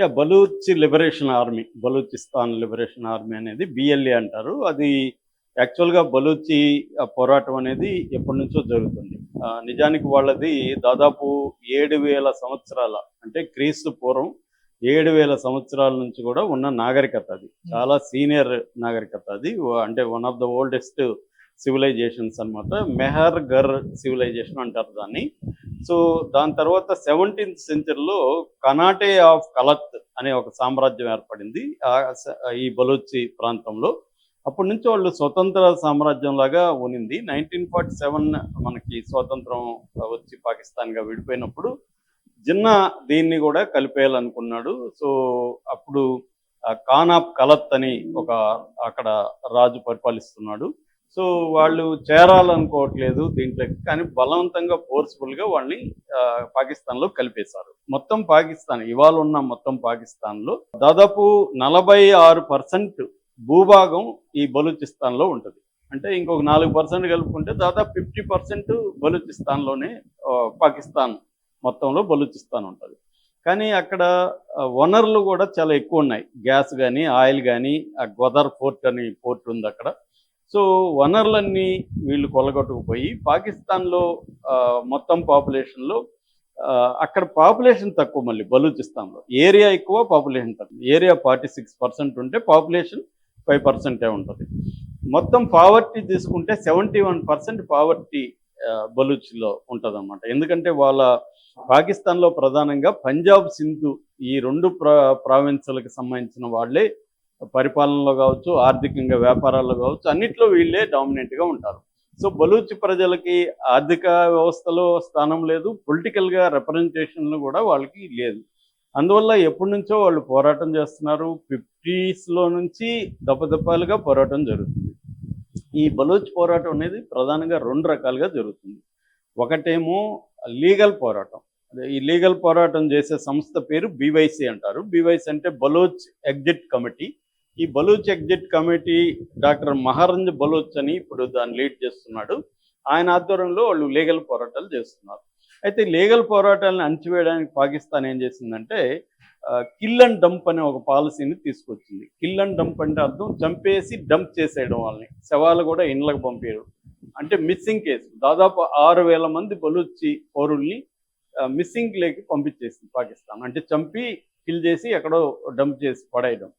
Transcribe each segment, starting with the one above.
Yeah Baloch liberation army Balochistan liberation army అనేది BLA అంటారు. అది యాక్చువల్గా బలూచి పోరాటం అనేది ఎప్పటి నుంచో జరుగుతుంది. నిజానికి వాళ్ళది దాదాపు ఏడు వేల సంవత్సరాల అంటే క్రీస్తు పూర్వం ఏడు వేల సంవత్సరాల నుంచి కూడా ఉన్న నాగరికత అది. చాలా సీనియర్ నాగరికత అది. అంటే one of the oldest civilizations అన్నమాట. మెహర్ గర్ సివిలైజేషన్ అంటారు దాన్ని. సో దాని తర్వాత సెవెంటీన్త్ సెంచరీలో కనాటే ఆఫ్ కలత్ అనే ఒక సామ్రాజ్యం ఏర్పడింది ఆ ఈ బలోచి ప్రాంతంలో. అప్పటి నుంచి వాళ్ళు స్వతంత్ర సామ్రాజ్యం లాగా ఉనింది. నైన్టీన్ ఫార్టీ సెవెన్ మనకి స్వాతంత్రం వచ్చి పాకిస్తాన్గా విడిపోయినప్పుడు జిన్నా దీన్ని కూడా కలిపేయాలనుకున్నాడు. సో అప్పుడు కానాప్ కలత్ అని ఒక అక్కడ రాజు పరిపాలిస్తున్నాడు. సో వాళ్ళు చేరాలనుకోవట్లేదు దీంట్లోకి కానీ బలవంతంగా ఫోర్స్ఫుల్గా వాళ్ళని పాకిస్తాన్లో కలిపేశారు. మొత్తం పాకిస్తాన్ ఇవాళ ఉన్న మొత్తం పాకిస్తాన్లో దాదాపు నలభై ఆరు పర్సెంట్ భూభాగం ఈ బలూచిస్తాన్లో ఉంటుంది. అంటే ఇంకొక నాలుగు పర్సెంట్ కలుపుకుంటే దాదాపు ఫిఫ్టీ పర్సెంట్ బలూచిస్తాన్లోనే పాకిస్తాన్ మొత్తంలో బలూచిస్తాన్ ఉంటుంది. కానీ అక్కడ వనరులు కూడా చాలా ఎక్కువ ఉన్నాయి. గ్యాస్ కానీ ఆయిల్ కానీ ఆ గోదర్ పోర్ట్ అని పోర్ట్ ఉంది అక్కడ. సో వనరులన్నీ వీళ్ళు కొలగొట్టుకుపోయి పాకిస్తాన్లో మొత్తం పాపులేషన్లో అక్కడ పాపులేషన్ తక్కువ మళ్ళీ బలూచిస్తాన్లో. ఏరియా ఎక్కువ పాపులేషన్ తక్కువ. ఏరియా ఫార్టీ సిక్స్ పర్సెంట్ ఉంటే పాపులేషన్ ఫైవ్ పర్సెంటే ఉంటుంది. మొత్తం పావర్టీ తీసుకుంటే సెవెంటీ వన్ పర్సెంట్ పావర్టీ బలూచ్లో ఉంటుందన్నమాట. ఎందుకంటే వాళ్ళ పాకిస్తాన్లో ప్రధానంగా పంజాబ్ సింధు ఈ రెండు ప్రా ప్రావిన్సులకు సంబంధించిన వాళ్ళే పరిపాలనలో కావచ్చు ఆర్థికంగా వ్యాపారాల్లో కావచ్చు అన్నిట్లో వీళ్ళే డామినెంట్గా ఉంటారు. సో బలూచ్ ప్రజలకి ఆర్థిక వ్యవస్థలో స్థానం లేదు పొలిటికల్గా రిప్రజెంటేషన్లు కూడా వాళ్ళకి లేదు. అందువల్ల ఎప్పటి నుంచో వాళ్ళు పోరాటం చేస్తున్నారు ఫిఫ్టీస్లో నుంచి దపదపాలుగా పోరాటం జరుగుతుంది. ఈ బలూచ్ పోరాటం అనేది ప్రధానంగా రెండు రకాలుగా జరుగుతుంది. ఒకటేమో లీగల్ పోరాటం. అదే ఈ లీగల్ పోరాటం చేసే సంస్థ పేరు బీవైసీ అంటారు. బీవైసీ అంటే బలోచ్ ఎగ్జిట్ కమిటీ. ఈ Baloch exit committee doctor Mahrang Baloch అని ఇప్పుడు దాన్ని లీడ్ చేస్తున్నాడు. ఆయన ఆధ్వర్యంలో వాళ్ళు లీగల్ పోరాటాలు చేస్తున్నారు. అయితే లీగల్ పోరాటాలను అణచివేయడానికి పాకిస్తాన్ ఏం చేసిందంటే కిల్ అండ్ డంప్ అనే ఒక పాలసీని తీసుకొచ్చింది. కిల్ అండ్ డంప్ అంటే అర్థం చంపేసి డంప్ చేసేయడం వాళ్ళని. శవాలు కూడా ఇండ్లకు పంపేయడం. అంటే మిస్సింగ్ కేసు. దాదాపు ఆరు వేల మంది బలూచి పౌరుల్ని మిస్సింగ్ లేకి పంపించేసింది పాకిస్తాన్. అంటే చంపి కిల్ చేసి ఎక్కడో డంప్ చేసి పడేయడం.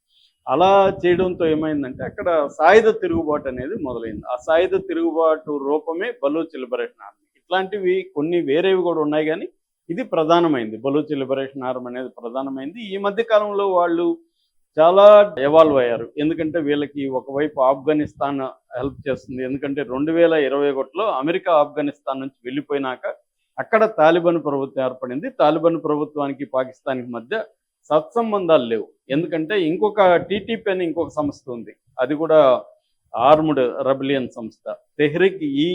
అలా చేయడంతో ఏమైందంటే అక్కడ సాయుధ తిరుగుబాటు అనేది మొదలైంది. ఆ సాయుధ తిరుగుబాటు రూపమే బలూచ్ లిబరేషన్ ఆర్మీ. ఇట్లాంటివి కొన్ని వేరేవి కూడా ఉన్నాయి కానీ ఇది ప్రధానమైంది. బలూచ్ లిబరేషన్ ఆర్మీ అనేది ప్రధానమైంది. ఈ మధ్య కాలంలో వాళ్ళు చాలా ఎవాల్వ్ అయ్యారు. ఎందుకంటే వీళ్ళకి ఒకవైపు ఆఫ్ఘనిస్తాన్ హెల్ప్ చేస్తుంది. ఎందుకంటే రెండు వేల ఇరవై ఒకటిలో అమెరికా ఆఫ్ఘనిస్తాన్ నుంచి వెళ్ళిపోయినాక అక్కడ తాలిబాన్ ప్రభుత్వం ఏర్పడింది. తాలిబాన్ ప్రభుత్వానికి పాకిస్తాన్కి మధ్య సత్సంబంధాలు లేవు. ఎందుకంటే ఇంకొక టీటీపీ అని ఇంకొక సంస్థ ఉంది. అది కూడా ఆర్మ్డ్ రెబిలియన్ సంస్థ. తెహ్రిక్ ఈ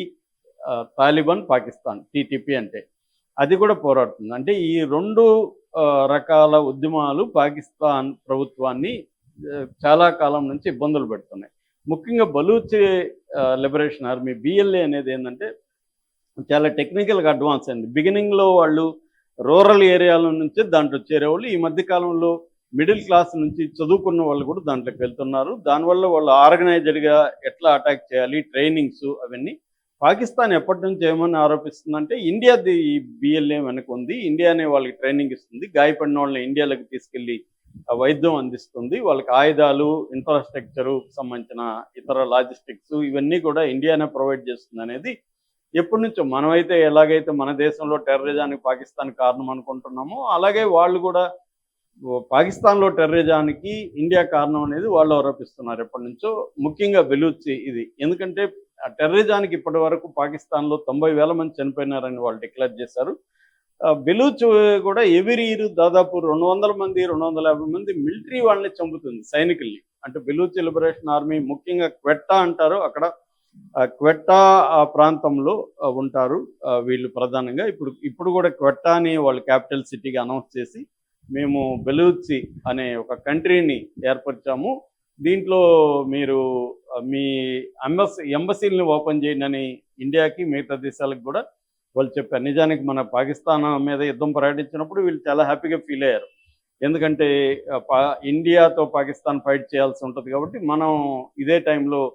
తాలిబాన్ పాకిస్తాన్ టీటీపీ అంటే. అది కూడా పోరాడుతుంది. అంటే ఈ రెండు రకాల ఉద్యమాలు పాకిస్తాన్ ప్రభుత్వాన్ని చాలా కాలం నుంచి ఇబ్బందులు పెడుతున్నాయి. ముఖ్యంగా బలూచి లిబరేషన్ ఆర్మీ బిఎల్ఏ అనేది ఏంటంటే చాలా టెక్నికల్గా అడ్వాన్స్ అయింది. బిగినింగ్లో వాళ్ళు రూరల్ ఏరియాల నుంచి దాంట్లో చేరేవాళ్ళు. ఈ మధ్య కాలంలో మిడిల్ క్లాస్ నుంచి చదువుకున్న వాళ్ళు కూడా దాంట్లోకి వెళ్తున్నారు. దానివల్ల వాళ్ళు ఆర్గనైజ్డ్గా ఎట్లా అటాక్ చేయాలి ట్రైనింగ్స్ అవన్నీ. పాకిస్తాన్ ఎప్పటి నుంచి ఏమని ఆరోపిస్తుందంటే ఇండియాది ఈ బిఎల్ఏ వెనక ఉంది. ఇండియానే వాళ్ళకి ట్రైనింగ్ ఇస్తుంది. గాయపడిన వాళ్ళని ఇండియాలోకి తీసుకెళ్ళి ఆ వైద్యం అందిస్తుంది. వాళ్ళకి ఆయుధాలు ఇన్ఫ్రాస్ట్రక్చరు సంబంధించిన ఇతర లాజిస్టిక్స్ ఇవన్నీ కూడా ఇండియానే ప్రొవైడ్ చేస్తుంది అనేది ఎప్పటి నుంచో మనమైతే ఎలాగైతే మన దేశంలో టెర్రరిజానికి పాకిస్తాన్ కారణం అనుకుంటున్నామో అలాగే వాళ్ళు కూడా పాకిస్తాన్లో టెర్రరిజానికి ఇండియా కారణం అనేది వాళ్ళు ఆరోపిస్తున్నారు ఎప్పటి నుంచో. ముఖ్యంగా బెలూచి ఇది. ఎందుకంటే ఆ టెర్రరిజానికి ఇప్పటి వరకు పాకిస్తాన్లో తొంభై వేల మంది చనిపోయినారని వాళ్ళు డిక్లేర్ చేశారు. బెలూచ్ కూడా ఎవరి ఇయర్ దాదాపు రెండు వందల మంది రెండు వందల యాభై మంది మిలిటరీ వాళ్ళని చంపుతుంది సైనికుల్ని. అంటే బెలూచ్ లిబరేషన్ ఆర్మీ ముఖ్యంగా క్వెట్టా అంటారు. అక్కడ క్వెట్టా ఆ ప్రాంతంలో ఉంటారు. వీళ్ళు ప్రధానంగా. ఇప్పుడు ఇప్పుడు కూడా క్వెట్టా అని వాళ్ళు క్యాపిటల్ సిటీగా అనౌన్స్ చేసి మేము బెలూచి అనే ఒక కంట్రీని ఏర్పరిచాము. దీంట్లో మీరు మీ ఎంబస్ ఎంబసీలని ఓపెన్ చేయండి అని ఇండియాకి మిగతా దేశాలకు కూడా వాళ్ళు చెప్పారు. నిజానికి మన పాకిస్తాన్ మీద యుద్ధం ప్రకటించినప్పుడు వీళ్ళు చాలా హ్యాపీగా ఫీల్ అయ్యారు. ఎందుకంటే పా- ఇండియాతో పాకిస్తాన్ ఫైట్ చేయాల్సి ఉంటుంది కాబట్టి మనం ఇదే టైంలో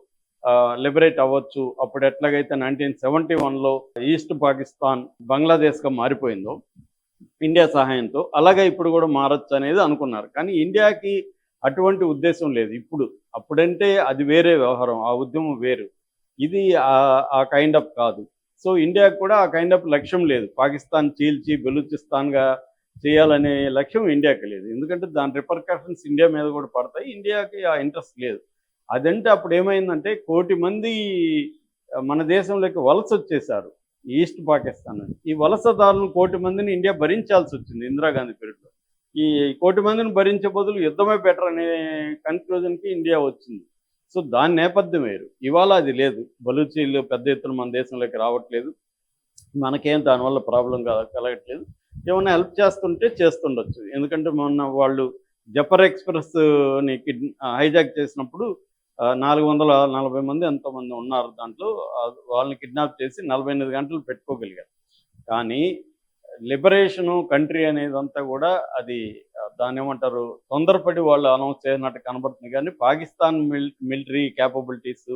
లిబరేట్ అవ్వచ్చు. అప్పుడు ఎట్లాగైతే నైన్టీన్ సెవెంటీ వన్లో ఈస్ట్ పాకిస్తాన్ బంగ్లాదేశ్గా మారిపోయిందో ఇండియా సహాయంతో అలాగే ఇప్పుడు కూడా మారచ్చు అనేది అనుకున్నారు. కానీ ఇండియాకి అటువంటి ఉద్దేశం లేదు. ఇప్పుడు అప్పుడంటే అది వేరే వ్యవహారం. ఆ ఉద్యమం వేరు. ఇది ఆ- ఆ కైండ్ ఆఫ్ కాదు. సో ఇండియాకి కూడా ఆ కైండ్ ఆఫ్ లక్ష్యం లేదు. పాకిస్తాన్ చీల్చి బెలూచిస్తాన్గా చేయాలనే లక్ష్యం ఇండియాకి లేదు. ఎందుకంటే దాని రిపర్కషన్స్ ఇండియా మీద కూడా పడతాయి. ఇండియాకి ఆ ఇంట్రెస్ట్ లేదు. అదంటే అప్పుడు ఏమైందంటే కోటి మంది మన దేశంలోకి వలస వచ్చేసారు ఈస్ట్ పాకిస్తాన్ నుంచి. ఈ వలసదారులను కోటి మందిని ఇండియా భరించాల్సి వచ్చింది ఇందిరాగాంధీ పీరియడ్లో. ఈ కోటి మందిని భరించే బదులు యుద్ధమే బెటర్ అనే కన్క్లూజన్కి ఇండియా వచ్చింది. సో దాని నేపథ్యం వేరు. ఇవాళ అది లేదు. బలూచీలు పెద్ద ఎత్తున మన దేశంలోకి రావట్లేదు. మనకేం దానివల్ల ప్రాబ్లం కలగట్లేదు. ఏమైనా హెల్ప్ చేస్తుంటే చేస్తుండొచ్చు. ఎందుకంటే మొన్న వాళ్ళు జపర్ ఎక్స్ప్రెస్ని కిడ్ హైజాక్ చేసినప్పుడు నాలుగు వందల నలభై మంది ఎంతోమంది ఉన్నారు దాంట్లో. వాళ్ళని కిడ్నాప్ చేసి నలభై ఎనిమిది గంటలు పెట్టుకోగలిగారు. కానీ లిబరేషను కంట్రీ అనేది అంతా కూడా అది దాని దాన్ని ఏమంటారు తొందరపడి వాళ్ళు అనౌన్స్ చేసినట్టు కనబడుతుంది. కానీ పాకిస్తాన్ మిల్ మిలిటరీ క్యాపబిలిటీస్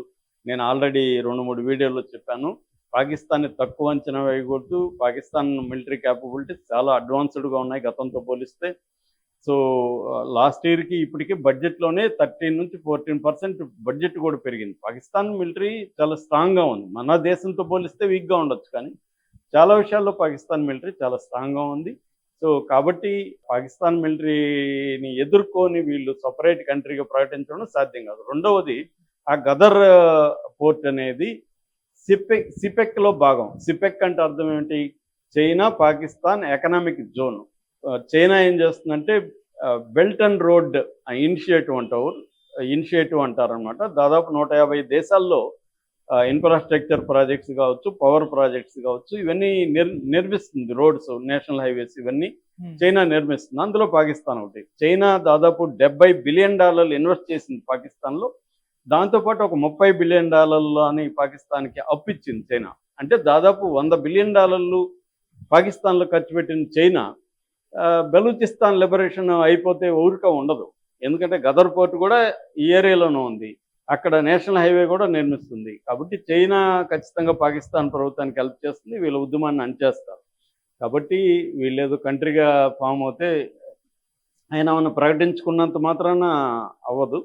నేను ఆల్రెడీ రెండు మూడు వీడియోలో చెప్పాను. పాకిస్తాన్ని తక్కువ అంచనా వేయకూడదు. పాకిస్తాన్ మిలిటరీ క్యాపబిలిటీస్ చాలా అడ్వాన్స్డ్గా ఉన్నాయి గతంతో పోలిస్తే. సో లాస్ట్ ఇయర్కి ఇప్పటికి బడ్జెట్లోనే థర్టీన్ నుంచి ఫోర్టీన్ పర్సెంట్ బడ్జెట్ కూడా పెరిగింది. పాకిస్తాన్ మిలిటరీ చాలా స్ట్రాంగ్గా ఉంది. మన దేశంతో పోలిస్తే వీక్గా ఉండొచ్చు కానీ చాలా విషయాల్లో పాకిస్తాన్ మిలిటరీ చాలా స్ట్రాంగ్గా ఉంది. సో కాబట్టి పాకిస్తాన్ మిలిటరీని ఎదుర్కొని వీళ్ళు సపరేట్ కంట్రీగా ప్రకటించడం సాధ్యం కాదు. రెండవది ఆ గదర్ పోర్ట్ అనేది సిపెక్ సిపెక్లో భాగం. సిపెక్ అంటే అర్థం ఏమిటి? China Pakistan economic zone. China ఏం చేస్తుందంటే బెల్ట్ అండ్ రోడ్ ఇనిషియేటివ్ అంటారు ఇనిషియేటివ్ అంటారనమాట దాదాపు నూట యాభై దేశాల్లో ఇన్ఫ్రాస్ట్రక్చర్ ప్రాజెక్ట్స్ కావచ్చు పవర్ ప్రాజెక్ట్స్ కావచ్చు ఇవన్నీ నిర్ నిర్మిస్తుంది రోడ్స్ నేషనల్ హైవేస్ ఇవన్నీ చైనా నిర్మిస్తుంది. అందులో పాకిస్తాన్ ఒకటి. చైనా దాదాపు డెబ్బై బిలియన్ డాలర్లు ఇన్వెస్ట్ చేసింది పాకిస్తాన్లో. దాంతోపాటు ఒక ముప్పై బిలియన్ డాలర్లు అని పాకిస్తాన్కి అప్పు ఇచ్చింది చైనా. అంటే దాదాపు వంద బిలియన్ డాలర్లు పాకిస్తాన్లో ఖర్చు పెట్టిన చైనా. బెలూచిస్తాన్ లిబరేషన్ అయిపోతే ఊరిక ఉండదు. ఎందుకంటే గదర్ పోర్ట్ కూడా ఈ ఏరియాలోనే ఉంది. అక్కడ నేషనల్ హైవే కూడా నిర్మిస్తుంది. కాబట్టి చైనా ఖచ్చితంగా పాకిస్తాన్ ప్రభుత్వానికి హెల్ప్ చేస్తుంది వీళ్ళ ఉద్యమాన్ని అణచేస్తారు. కాబట్టి వీళ్ళేదో కంట్రీగా ఫామ్ అవుతే ఆయన మనం ప్రకటించుకున్నంత మాత్రాన అవ్వదు.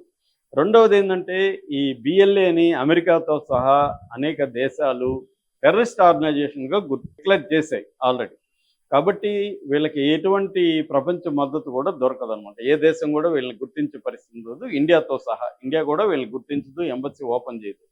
రెండవది ఏంటంటే ఈ బిఎల్ఏని అమెరికాతో సహా అనేక దేశాలు టెర్రరిస్ట్ ఆర్గనైజేషన్గా డిక్లేర్ చేశాయి ఆల్రెడీ. కాబట్టి వీళ్ళకి ఎటువంటి ప్రపంచ మద్దతు కూడా దొరకదు అనమాట ఏ దేశం కూడా వీళ్ళని గుర్తించే పరిస్థితి ఉండదు. ఇండియాతో సహా ఇండియా కూడా వీళ్ళని గుర్తించదు ఎంబసీ ఓపెన్ చేయదు.